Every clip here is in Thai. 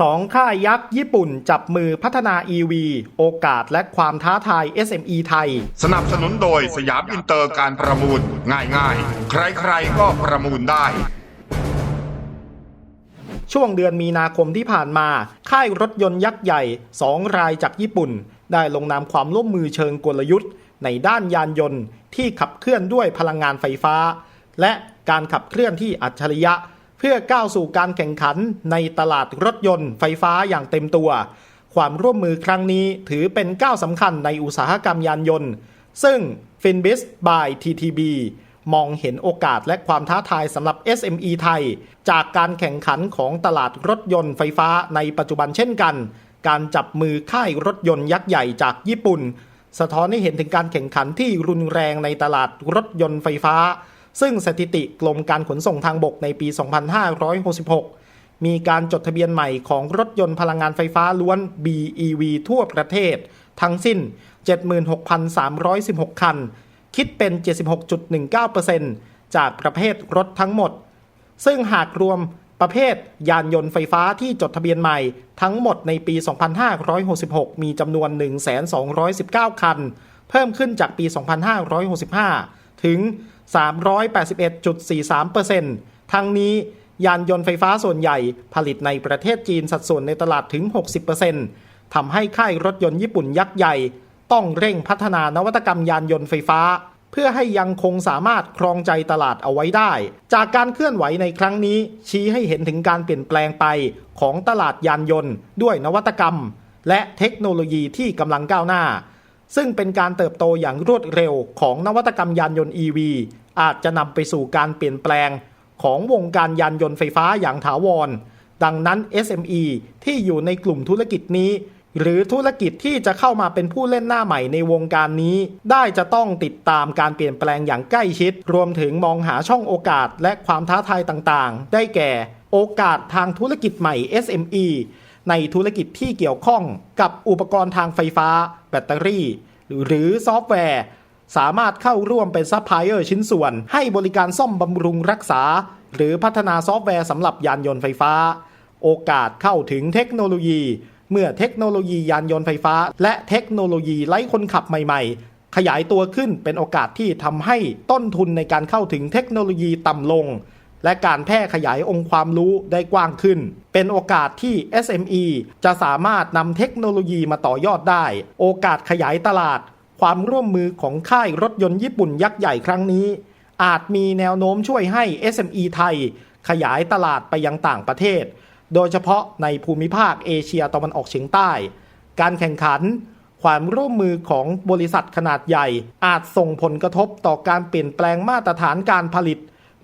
สองค่ายยักษ์ญี่ปุ่นจับมือพัฒนา EV โอกาสและความท้าทาย SME ไทย สนับสนุนโดยสยามอินเตอร์การประมูล ง่ายๆ ใครๆก็ประมูลได้ ช่วงเดือนมีนาคมที่ผ่านมา ค่ายรถยนต์ยักษ์ใหญ่ 2 รายจากญี่ปุ่น ได้ลงนามความร่วมมือเชิงกลยุทธ์ ในด้านยานยนต์ที่ขับเคลื่อนด้วยพลังงานไฟฟ้า และการขับเคลื่อนที่อัจฉริยะเพื่อก้าวสู่การแข่งขันในตลาดรถยนต์ไฟฟ้าอย่างเต็มตัว ความร่วมมือครั้งนี้ถือเป็นก้าวสำคัญในอุตสาหกรรมยานยนต์ ซึ่ง Finbis by TTB มองเห็นโอกาสและความท้าทายสำหรับ SME ไทย จากการแข่งขันของตลาดรถยนต์ไฟฟ้าในปัจจุบันเช่นกัน การจับมือค่ายรถยนต์ยักษ์ใหญ่จากญี่ปุ่น สะท้อนให้เห็นถึงการแข่งขันที่รุนแรงในตลาดรถยนต์ไฟฟ้า ซึ่งสถิติกรมการขนส่งทางบกในปี 2566 มีการจดทะเบียนใหม่ของรถยนต์พลังงานไฟฟ้าล้วน BEV ทั่วประเทศ ทั้งสิ้น 76,316 คัน คิดเป็น 76.19%จากประเภทรถทั้งหมด ซึ่งหากรวมประเภทยานยนต์ไฟฟ้าที่จดทะเบียนใหม่ ทั้งหมดในปี 2566 มีจำนวน 1,219 คัน เพิ่มขึ้นจากปี 2565 ถึง 381.43%ทั้งนี้ยานยนต์ไฟฟ้าส่วนใหญ่ผลิตในประเทศจีนสัดส่วนในตลาดถึง 60%ทำให้ค่ายรถยนต์ญี่ปุ่นยักษ์ใหญ่ ต้องเร่งพัฒนานวัตกรรมยานยนต์ไฟฟ้า เพื่อให้ยังคงสามารถครองใจตลาดเอาไว้ได้ จากการเคลื่อนไหวในครั้งนี้ ชี้ให้เห็นถึงการเปลี่ยนแปลงไปของตลาดยานยนต์ ด้วยนวัตกรรม และเทคโนโลยีที่กำลังก้าวหน้า ซึ่งเป็นการเติบโตอย่างรวดเร็วของนวัตกรรมยานยนต์ EV อาจจะนำไปสู่การเปลี่ยนแปลงของวงการยานยนต์ไฟฟ้าอย่างถาวร ดังนั้น SME ที่อยู่ในกลุ่มธุรกิจนี้ หรือธุรกิจที่จะเข้ามาเป็นผู้เล่นหน้าใหม่ในวงการนี้ ได้จะต้องติดตามการเปลี่ยนแปลงอย่างใกล้ชิด รวมถึงมองหาช่องโอกาสและความท้าทายต่างๆ ได้แก่ โอกาสทางธุรกิจใหม่ SME ในธุรกิจที่เกี่ยวข้องกับอุปกรณ์ทางไฟฟ้า แบตเตอรี่ หรือซอฟต์แวร์ สามารถเข้าร่วมเป็นซัพพลายเออร์ชิ้นส่วน ให้บริการซ่อมบำรุงรักษา หรือพัฒนาซอฟต์แวร์สำหรับยานยนต์ไฟฟ้า โอกาสเข้าถึงเทคโนโลยี เมื่อเทคโนโลยียานยนต์ไฟฟ้า และเทคโนโลยีไร้คนขับใหม่ ๆ ขยายตัวขึ้นเป็นโอกาสที่ทำให้ต้นทุนในการเข้าถึงเทคโนโลยีต่ำลง และการแพร่ขยายองค์ความรู้ได้กว้างขึ้น เป็นโอกาสที่ SME จะสามารถนำเทคโนโลยีมาต่อยอดได้ โอกาสขยายตลาด ความร่วมมือของค่ายรถยนต์ญี่ปุ่นยักษ์ใหญ่ครั้งนี้ อาจมีแนวโน้มช่วยให้ SME ไทย ขยายตลาดไปยังต่างประเทศ โดยเฉพาะในภูมิภาคเอเชียตะวันออกเฉียงใต้ การแข่งขันความร่วมมือของบริษัทขนาดใหญ่ อาจส่งผลกระทบต่อการเปลี่ยนแปลงมาตรฐานการผลิต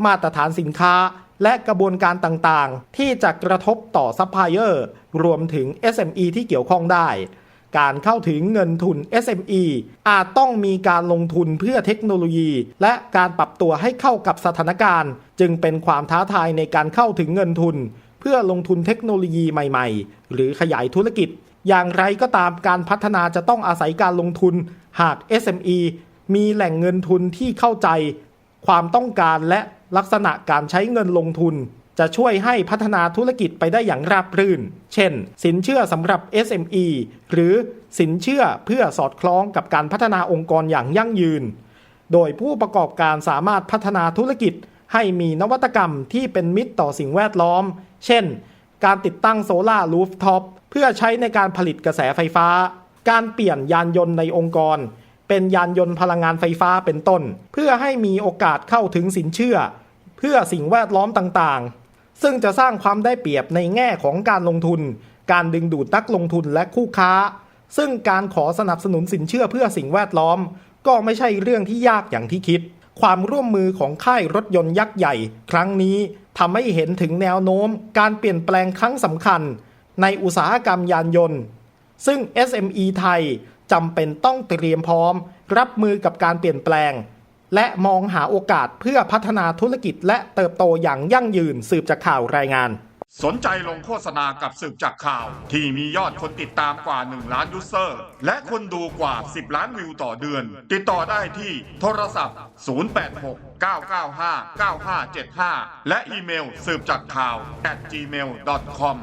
มาตรฐานสินค้า และกระบวนการต่างๆ ที่จะกระทบต่อซัพพลายเออร์รวมถึง SME ที่เกี่ยวข้องได้ การเข้าถึงเงินทุน SME อาจต้องมีการลงทุนเพื่อเทคโนโลยี และการปรับตัวให้เข้ากับสถานการณ์ จึงเป็นความท้าทายในการเข้าถึงเงินทุน เพื่อลงทุนเทคโนโลยีใหม่ๆ หรือขยายธุรกิจ อย่างไรก็ตามการพัฒนาจะต้องอาศัยการลงทุน หาก SME มีแหล่งเงินทุนที่เข้าใจ ความต้องการและ ลักษณะการใช้เงินลงทุน จะช่วยให้พัฒนาธุรกิจไปได้อย่างราบรื่น เช่น สินเชื่อสำหรับ SME หรือสินเชื่อเพื่อสอดคล้องกับการพัฒนาองค์กรอย่างยั่งยืน โดยผู้ประกอบการสามารถพัฒนาธุรกิจให้มีนวัตกรรมที่เป็นมิตรต่อสิ่งแวดล้อม เช่น การติดตั้งโซลาร์รูฟท็อปเพื่อใช้ในการผลิตกระแสไฟฟ้า การเปลี่ยนยานยนต์ในองค์กร เป็นยานยนต์พลังงานไฟฟ้าเป็นต้น เพื่อให้มีโอกาสเข้าถึงสินเชื่อ เพื่อสิ่งแวดล้อมต่างๆ ซึ่งจะสร้างความได้เปรียบในแง่ของการลงทุน การดึงดูดนักลงทุนและคู่ค้า ซึ่งการขอสนับสนุนสินเชื่อเพื่อสิ่งแวดล้อม ก็ไม่ใช่เรื่องที่ยากอย่างที่คิด ความร่วมมือของค่ายรถยนต์ยักษ์ใหญ่ ครั้งนี้ทำให้เห็นถึงแนวโน้ม การเปลี่ยนแปลงครั้งสำคัญ ในอุตสาหกรรมยานยนต์ ซึ่ง SME ไทย จำเป็นต้องเตรียมพร้อม รับมือกับการเปลี่ยนแปลง และมองหาโอกาสเพื่อพัฒนาธุรกิจและเติบโตอย่างยั่งยืนสืบจากข่าวรายงาน สนใจลงโฆษณากับสืบจากข่าว ที่มียอดคนติดตามกว่า 1 ล้านยูเซอร์ และคนดูกว่า 10 ล้านวิวต่อเดือน ติดต่อได้ที่โทรศัพท์ 086 995 9575 และอีเมลสืบจากข่าว at gmail.com